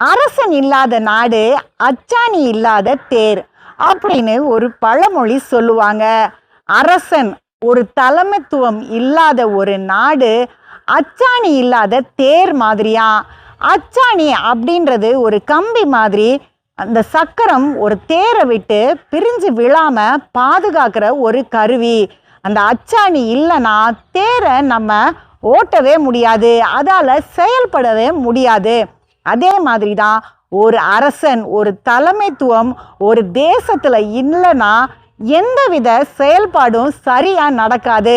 அரசன் இல்லாத நாடு அச்சாணி இல்லாத தேர் அப்படின்னு ஒரு பழமொழி சொல்லுவாங்க. அரசன் ஒரு தலைமைத்துவம் இல்லாத ஒரு நாடு அச்சாணி இல்லாத தேர் மாதிரியா? அச்சாணி அப்படின்றது ஒரு கம்பி மாதிரி அந்த சக்கரம் ஒரு தேரை விட்டு பிரிஞ்சு விழாம பாதுகாக்கிற ஒரு கருவி. அந்த அச்சாணி இல்லைன்னா தேரை நம்ம ஓட்டவே முடியாது. அதால் செயல்படவே முடியாது. அதே மாதிரி தான் ஒரு அரசன் ஒரு தலைமைத்துவம் ஒரு தேசத்தில் இல்லைன்னா எந்தவித செயல்பாடும் சரியாக நடக்காது.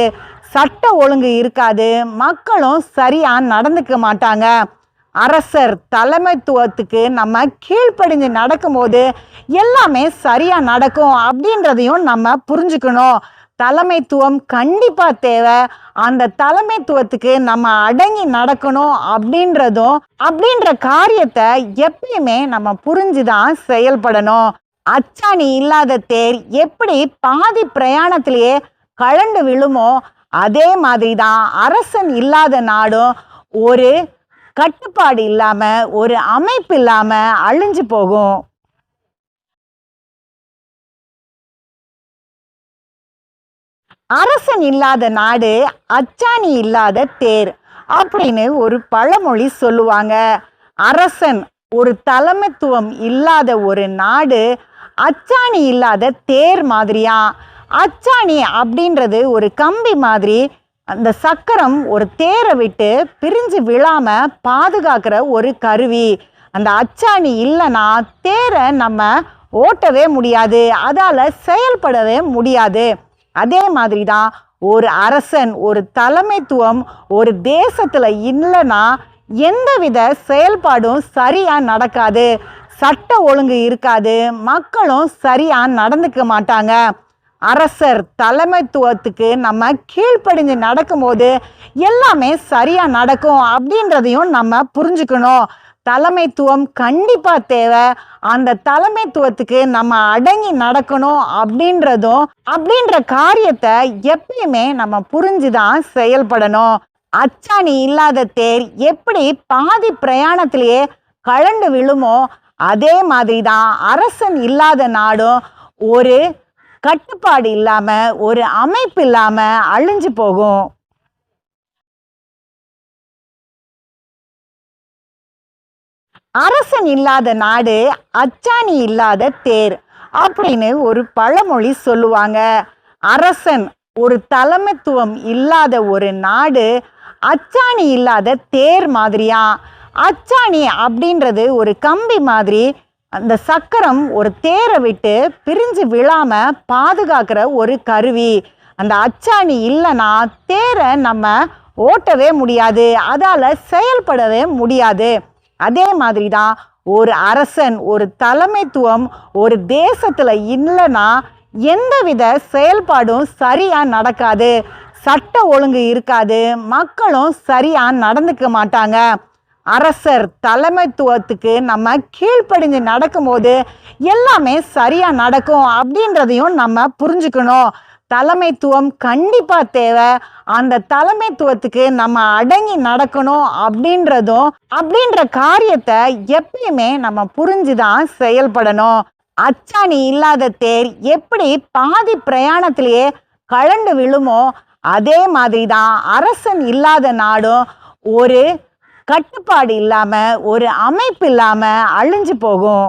சட்ட ஒழுங்கு இருக்காது. மக்களும் சரியாக நடந்துக்க மாட்டாங்க. அரசர் தலைமைத்துவத்துக்கு நம்ம கீழ்ப்படிஞ்சு நடக்கும்போது எல்லாமே சரியாக நடக்கும் அப்படின்றதையும் நம்ம புரிஞ்சுக்கணும். தலைமைத்துவம் கண்டிப்பா தேவை. அந்த தலைமைத்துவத்துக்கு நம்ம அடங்கி நடக்கணும் அப்படின்றதும் அப்படின்ற காரியத்தை எப்பயுமே நம்ம புரிஞ்சுதான் செயல்படணும். அச்சாணி இல்லாத தேர் எப்படி பாதி பிரயாணத்திலேயே கழண்டு விழுமோ அதே மாதிரி தான் அரசன் இல்லாத நாடும் ஒரு கட்டுப்பாடு இல்லாம ஒரு அமைப்பு இல்லாம அழிஞ்சு போகும். அரசன் இல்லாத நாடு அச்சாணி இல்லாத தேர் அப்படின்னு ஒரு பழமொழி சொல்லுவாங்க. அரசன் ஒரு தலைமைத்துவம் இல்லாத ஒரு நாடு அச்சாணி இல்லாத தேர் மாதிரியா? அச்சாணி அப்படின்றது ஒரு கம்பி மாதிரி அந்த சக்கரம் ஒரு தேரை விட்டு பிரிஞ்சு விழாம பாதுகாக்கிற ஒரு கருவி. அந்த அச்சாணி இல்லைன்னா தேரை நம்ம ஓட்டவே முடியாது அதால் செயல்படவே முடியாது. அதே மாதிரி தான் ஒரு அரசன் ஒரு தலைமைத்துவம் ஒரு தேசத்தில் இல்லைன்னா எந்தவித செயல்பாடும் சரியாக நடக்காது. சட்ட ஒழுங்கு இருக்காது. மக்களும் சரியாக நடந்துக்க மாட்டாங்க. அரசர் தலைமைத்துவத்துக்கு நம்ம கீழ்ப்படிஞ்சு நடக்கும்போது எல்லாமே சரியாக நடக்கும் அப்படின்றதையும் நம்ம புரிஞ்சுக்கணும். தலைமைத்துவம் கண்டிப்பாக தேவை. அந்த தலைமைத்துவத்துக்கு நம்ம அடங்கி நடக்கணும் அப்படின்றதும் அப்படின்ற காரியத்தை எப்பயுமே நம்ம புரிஞ்சுதான் செயல்படணும். அச்சாணி இல்லாத தேர் எப்படி பாதி பிரயாணத்திலேயே கழண்டு விழுமோ அதே மாதிரி தான் அரசன் இல்லாத நாடும் ஒரு கட்டுப்பாடு இல்லாமல் ஒரு அமைப்பு இல்லாமல் அழிஞ்சு போகும். அரசன் இல்லாத நாடு அச்சாணி இல்லாத தேர் அப்படின்னு ஒரு பழமொழி சொல்லுவாங்க. அரசன் ஒரு தலைமைத்துவம் இல்லாத ஒரு நாடு அச்சாணி இல்லாத தேர் மாதிரியா? அச்சாணி அப்படின்றது ஒரு கம்பி மாதிரி அந்த சக்கரம் ஒரு தேரை விட்டு பிரிஞ்சு விழாம பாதுகாக்கிற ஒரு கருவி. அந்த அச்சாணி இல்லைன்னா தேரை நம்ம ஓட்டவே முடியாது அதால் செயல்படவே முடியாது. அதே மாதிரி தான் ஒரு அரசன் ஒரு தலைமைத்துவம் ஒரு தேசத்தில் இல்லைன்னா எந்தவித செயல்பாடும் சரியாக நடக்காது. சட்ட ஒழுங்கு இருக்காது. மக்களும் சரியாக நடந்துக்க மாட்டாங்க. அரசர் தலைமைத்துவத்துக்கு நம்ம கீழ்ப்படிஞ்சு நடக்கும்போது எல்லாமே சரியாக நடக்கும் அப்படின்றதையும் நம்ம புரிஞ்சுக்கணும். தலைமைத்துவம் கண்டிப்பா தேவை. அந்த தலைமைத்துவத்துக்கு நம்ம அடங்கி நடக்கணும் அப்படின்றதும் அப்படின்ற காரியத்தை எப்பயுமே நம்ம புரிஞ்சுதான் செயல்படணும். அச்சாணி இல்லாத தேர் எப்படி பாதி பிரயாணத்திலேயே கழண்டு விழுமோ அதே மாதிரி தான் அரசன் இல்லாத நாடும் ஒரு கட்டுப்பாடு இல்லாம ஒரு அமைப்பு இல்லாம அழிஞ்சு போகும்.